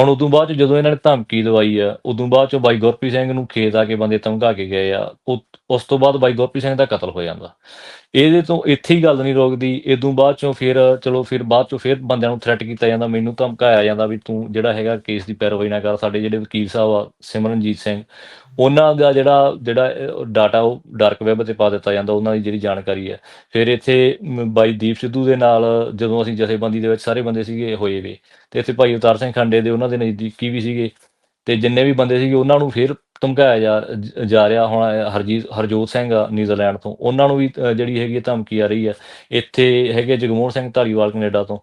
ਹੁਣ ਉਦੋਂ ਬਾਅਦ 'ਚ ਜਦੋਂ ਇਹਨਾਂ ਨੇ ਧਮਕੀ ਦਵਾਈ ਆ, ਉਦੋਂ ਬਾਅਦ 'ਚੋਂ ਬਾਈ ਗੁਰਪ੍ਰੀਤ ਸਿੰਘ ਨੂੰ ਖੇਤ ਆ ਕੇ ਬੰਦੇ ਧਮਕਾ ਕੇ ਗਏ ਆ। ਉਸ ਤੋਂ ਬਾਅਦ ਬਾਈ ਗੁਰਪ੍ਰੀਤ ਸਿੰਘ ਦਾ ਕਤਲ ਹੋ ਜਾਂਦਾ। ਇਹਦੇ ਤੋਂ ਇੱਥੇ ਹੀ ਗੱਲ ਨਹੀਂ ਰੁਕਦੀ, ਇਦੋਂ ਬਾਅਦ 'ਚੋਂ ਫਿਰ ਚਲੋ ਫਿਰ ਬਾਅਦ 'ਚੋਂ ਫਿਰ ਬੰਦਿਆਂ ਨੂੰ ਥ੍ਰੈਟ ਕੀਤਾ ਜਾਂਦਾ, ਮੈਨੂੰ ਧਮਕਾਇਆ ਜਾਂਦਾ ਵੀ ਤੂੰ ਜਿਹੜਾ ਹੈਗਾ ਕੇਸ ਦੀ ਪੈਰਵਾਈ ਨਾ ਕਰ। ਸਾਡੇ ਜਿਹੜੇ ਵਕੀਲ ਸਾਹਿਬ ਆ ਸਿਮਰਨਜੀਤ ਸਿੰਘ, ਉਹਨਾਂ ਦਾ ਜਿਹੜਾ ਜਿਹੜਾ ਡਾਟਾ ਉਹ ਡਾਰਕ ਵੈਬ ਤੇ ਪਾ ਦਿੱਤਾ ਜਾਂਦਾ, ਉਹਨਾਂ ਦੀ ਜਿਹੜੀ ਜਾਣਕਾਰੀ ਹੈ। ਫਿਰ ਇੱਥੇ ਬਾਈ ਦੀਪ ਸਿੱਧੂ ਦੇ ਨਾਲ ਜਦੋਂ ਅਸੀਂ ਜਥੇਬੰਦੀ ਦੇ ਵਿੱਚ ਸਾਰੇ ਬੰਦੇ ਸੀਗੇ ਹੋਏ ਵੇ, ਤੇ ਇੱਥੇ ਭਾਈ ਅਵਤਾਰ ਸਿੰਘ ਖੰਡੇ ਦੇ ਉਹਨਾਂ ਦੇ ਨਜ਼ਦੀਕੀ ਵੀ ਸੀਗੇ, ਤੇ ਜਿੰਨੇ ਵੀ ਬੰਦੇ ਸੀਗੇ ਉਹਨਾਂ ਨੂੰ ਫਿਰ ਧਮਕਾਇਆ ਜਾ ਜਾ ਰਿਹਾ। ਹੁਣ ਹਰਜੀਤ ਹਰਜੋਤ ਸਿੰਘ ਆ ਨਿਊਜ਼ੀਲੈਂਡ ਤੋਂ, ਉਹਨਾਂ ਨੂੰ ਵੀ ਜਿਹੜੀ ਹੈਗੀ ਆ ਧਮਕੀ ਆ ਰਹੀ ਆ। ਇੱਥੇ ਹੈਗੇ ਜਗਮੋਹਨ ਸਿੰਘ ਧਾਲੀਵਾਲ ਕੈਨੇਡਾ ਤੋਂ,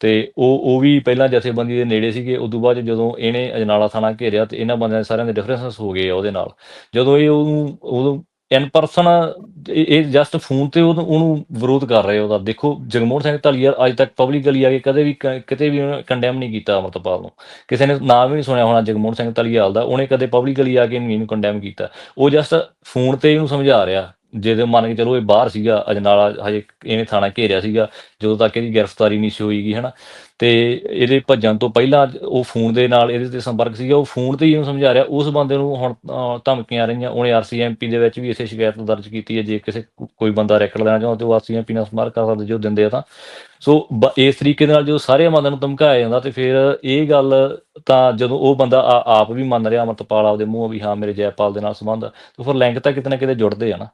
ਤੇ ਉਹ ਉਹ ਵੀ ਪਹਿਲਾਂ ਜਥੇਬੰਦੀ ਦੇ ਨੇੜੇ ਸੀਗੇ। ਉਦੋਂ ਬਾਅਦ ਜਦੋਂ ਇਹਨੇ ਅਜਨਾਲਾ ਥਾਣਾ ਘੇਰਿਆ ਤੇ ਇਹਨਾਂ ਬੰਦਿਆਂ ਦੇ ਸਾਰਿਆਂ ਦੇ ਡਿਫਰੈਂਸਸ ਹੋ ਗਏ ਆ ਉਹਦੇ ਨਾਲ। ਜਦੋਂ ਇਹ ਉਹਨੂੰ ਉਦੋਂ ਇਨ ਪਰਸਨ ਇਹ ਜਸਟ ਫੋਨ ਤੇ ਉਹਨੂੰ ਵਿਰੋਧ ਕਰ ਰਹੇ ਉਹਦਾ। ਦੇਖੋ, ਜਗਮੋਹਨ ਸਿੰਘ ਧਾਲੀਵਾਲ ਅੱਜ ਤੱਕ ਪਬਲਿਕਲੀ ਆ ਕੇ ਕਦੇ ਵੀ ਕ, ਕਿਤੇ ਵੀ ਉਹਨੇ ਕੰਡੈਮ ਨਹੀਂ ਕੀਤਾ ਅਮਰਤਪਾਲ ਨੂੰ। ਕਿਸੇ ਨੇ ਨਾਮ ਵੀ ਨਹੀਂ ਸੁਣਿਆ ਹੋਣਾ ਜਗਮੋਹਨ ਸਿੰਘ ਧਾਲੀਵਾਲ ਦਾ। ਉਹਨੇ ਕਦੇ ਪਬਲਿਕਲੀ ਆ ਕੇ ਨਹੀਂ ਇਹਨੂੰ ਕੰਡੈਮ ਕੀਤਾ। ਉਹ ਜਸਟ ਫੋਨ ਤੇ ਇਹਨੂੰ ਸਮਝਾ ਰਿਹਾ। ਜਿਹਦੇ ਮੰਨ ਕੇ ਚਲੋ ਇਹ ਬਾਹਰ ਸੀਗਾ ਅਜਨਾਲਾ ਹਜੇ ਇਹਨੇ ਥਾਣਾ ਘੇਰਿਆ ਸੀਗਾ, ਜਦੋਂ ਤੱਕ ਇਹਦੀ ਗ੍ਰਿਫਤਾਰੀ ਨਹੀਂ ਸੀ ਹੋਈਗੀ ਹਨਾ। ਤੇ ਇਹਦੇ ਭੱਜਣ ਤੋਂ ਪਹਿਲਾਂ ਉਹ ਫੋਨ ਦੇ ਨਾਲ ਇਹਦੇ ਤੇ ਸੰਪਰਕ ਸੀਗਾ। ਉਹ ਫੋਨ ਤੇ ਹੀ ਇਹਨੂੰ ਸਮਝਾ ਰਿਹਾ। ਉਸ ਬੰਦੇ ਨੂੰ ਹੁਣ ਧਮਕੀਆਂ ਆ ਰਹੀਆਂ। ਉਹਨੇ ਆਰਸੀਐਮਪੀ ਦੇ ਵਿੱਚ ਵੀ ਇਸੇ ਸ਼ਿਕਾਇਤ ਦਰਜ ਕੀਤੀ ਹੈ। ਜੇ ਕਿਸੇ ਕੋਈ ਬੰਦਾ ਰੈਕਟ ਲੈਣਾ ਚਾਹੁੰਦਾ ਤੇ ਉਹ ਆਰਸੀਐਮਪੀ ਨਾਲ ਸੰਪਰਕ ਕਰ ਸਕਦੇ ਜੋ ਦਿੰਦੇ ਆ ਤਾਂ। ਸੋ ਬ ਇਸ ਤਰੀਕੇ ਦੇ ਨਾਲ ਜਦੋਂ ਸਾਰੇ ਬੰਦਿਆਂ ਨੂੰ ਧਮਕਾਇਆ ਜਾਂਦਾ ਤੇ ਫਿਰ ਇਹ ਗੱਲ ਤਾਂ ਜਦੋਂ ਉਹ ਬੰਦਾ ਆਪ ਵੀ ਮੰਨ ਰਿਹਾ ਅਮਰਤਪਾਲ ਆਪਦੇ ਮੂੰਹੋਂ ਵੀ ਹਾਂ ਮੇਰੇ ਜੈਪਾਲ ਦੇ ਨਾਲ ਸੰਬੰਧ ਆ, ਤੇ ਫਿਰ ਲਿੰਕ ਤਾਂ ਕਿਤੇ ਨਾ ਕਿਤੇ ਜੁੜਦੇ ਆ ਨਾ।